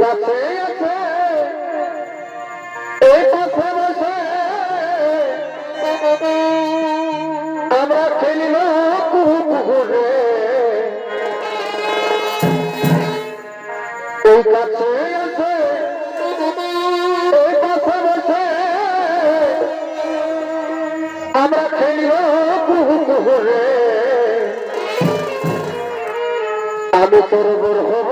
কাছে আছে। এই পাশে বসে আমরা খেলিল পুকুরে এই কাছে আছে। এই পাশে বসে আমরা খেলিল পুকুরে আমি তোর বোর হব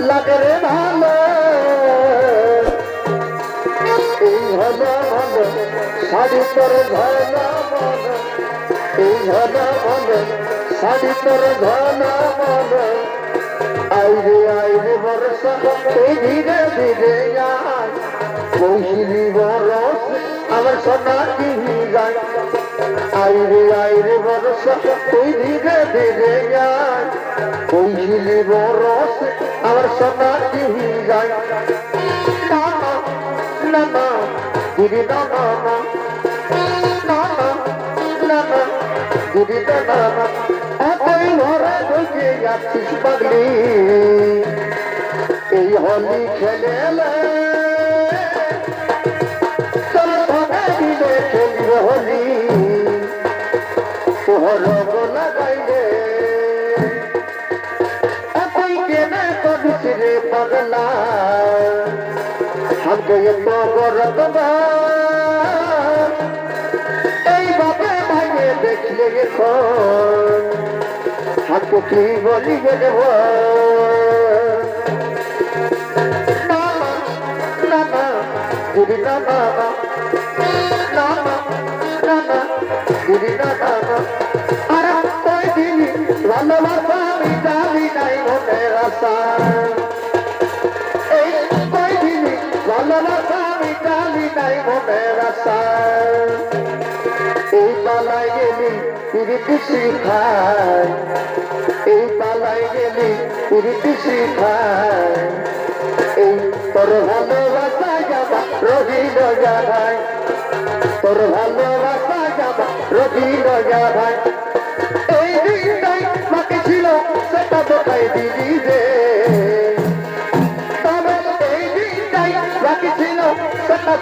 লাগে ভালো। এই হলো ভালো শাড়ি তোর ঘন মন এই ঘন মন শাড়ি তোর ঘন মন আইরে আইরে বর্ষা এই ধীরে ধীরে যায় কৌশলী বরস, আমার সোনা কি যায় আইরে আইরে বর্ষা এই ধীরে ধীরে যায়। কৌশলী বরস আমার সোনা কি যায়। না না না দিদি না না না। না না না দিদি না না না। একই ঘরে ঢুকে যাচ্ছিস পাগলি। এই হোলি খেলে তোর ভাগে দিলে খেলিব হোলি। पगला हमको ये तो रतबा बाबे भाई देखिए ये कौन हमको की बोली गए वो ना ना ना ना মনের আশা এই পালাই গেলি পিরিতি শিখায় এই পালাই গেলি পিরিতি শিখায় এই তোর ভালোবাসা যাবা রহিল যাবাই তোর ভালোবাসা যাবা রহিল যাবাই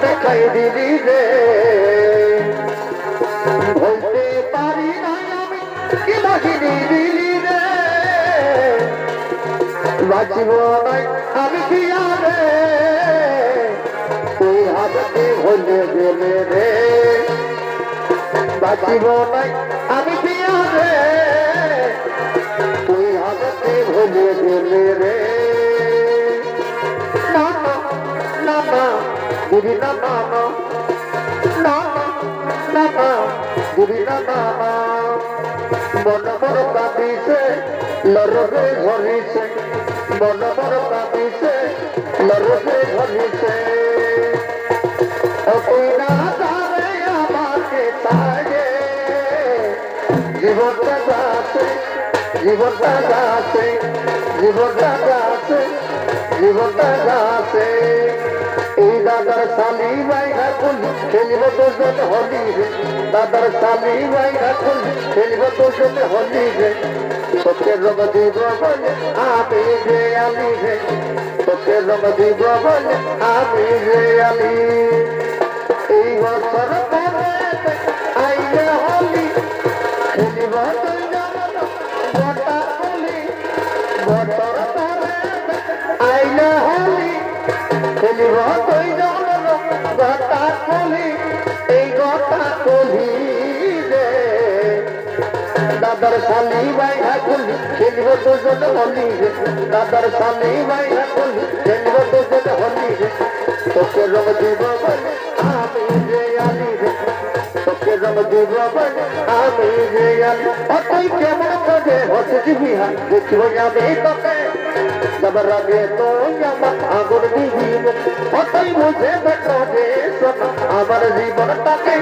দেখাই দিলি রে? বলতে পারি না আমি, কি বাহিনী দিলি রে? বাঁচিব নাই আমি কি আরে তুই হাতে ভুলে গেলে রে? বাঁচিব নাই আমি কি আরে তুই হাতে ভুলে গেলে দিদি না না না না না দিদি না না মন মর কাঁদিছে লরবে ঝরিছে মন মর কাঁদিছে লরবে ঝরিছে ও তুই না যাবে আমাকে ছাড়ে। জীবনটা যাচ্ছে জীবনটা যাচ্ছে জীবনটা যাচ্ছে জীবনটা যাচ্ছে। শালি ভাই রাখুন খেলিব দুজন হলি রে। দাদার শালি ভাই রাখুন খেলিব দুজন হলি রে। তোকে রঙ দিব বলে আমি রে আলি রে। তোকে রঙ দিব বলে আমি রে আলি এই বছর আইলে হলি, খেলিব দুজন কলি এই গতা কলি রে দাদার শালি ভাই হাকুলি খেলিব দুজন হলি রে দাদার শালি ভাই হাকুলি খেলিব দুজন হলি রে তোকে রঙ দিব বলে আমি রে আলি রে তোকে রঙ দিব দিব বলে আমি যে জানি অতই কেমন করে হচ্ছে বিহার, দেখিব যাবে তোকে। জবর গে তো আমার অতই বুঝে যে সোনা আমার জীবনটাকে,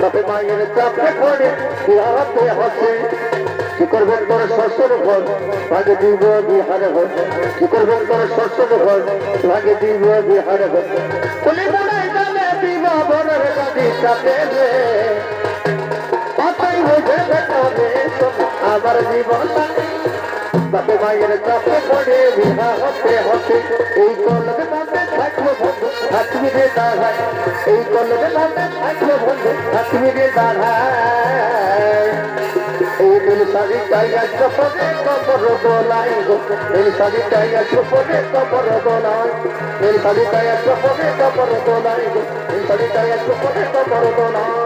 তবে মায়ের চাপে পড়ে বিহাতে হসে। কি করবেন তোর শ্বশুর ঘর? ভাগে দিব বিহারে ঘর। কি করবেন তোর শ্বশুর ঘর? ভাগে দিব রে আমার জীবনটা বাপে মায়ের চাপে পড়ে বিহা হতে হতে এই কলকে নামে থাকব বন্ধু, থাকবি রে দাদা এই কলকে নামে থাকব বন্ধু, থাকবি রে দাদা এই নীল শাড়ি টাইয়া চপরে কবর দোলাই গো। নীল শাড়ি টাইয়া চপরে কবর দোলাই নীল শাড়ি টাইয়া চপরে কবর দোলাই গো। নীল শাড়ি টাইয়া চপরে কবর দোলাই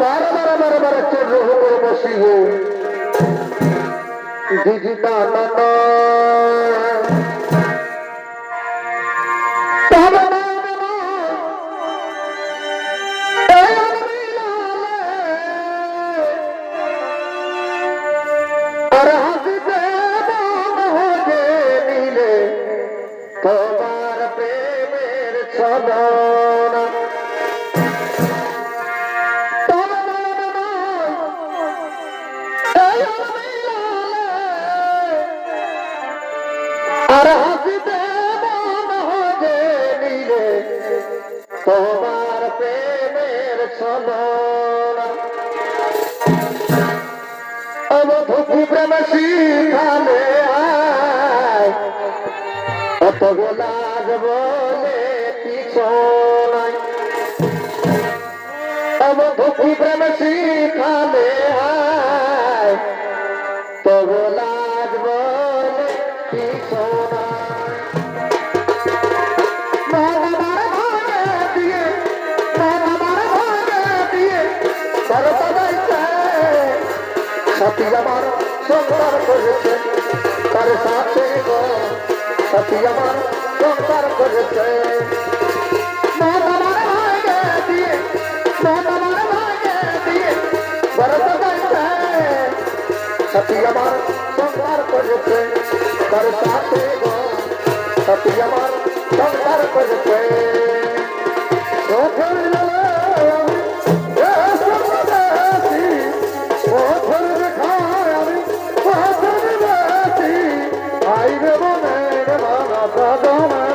বারে বারে বারে বারে চোর হয়ে বসি দিদি দানা আর হাসিতে নিলে তোমার প্রেমের ছলনা। অবধূতি প্রেম শিখালে আয় অত গোলাজ সাথী আমার সংসার করেছে। তার সাথে সাথী আমার সংসার করেছে। সাথী আমার সংসার করেছে। তার সাথে সাথী আমার সংসার করেছে। Sadana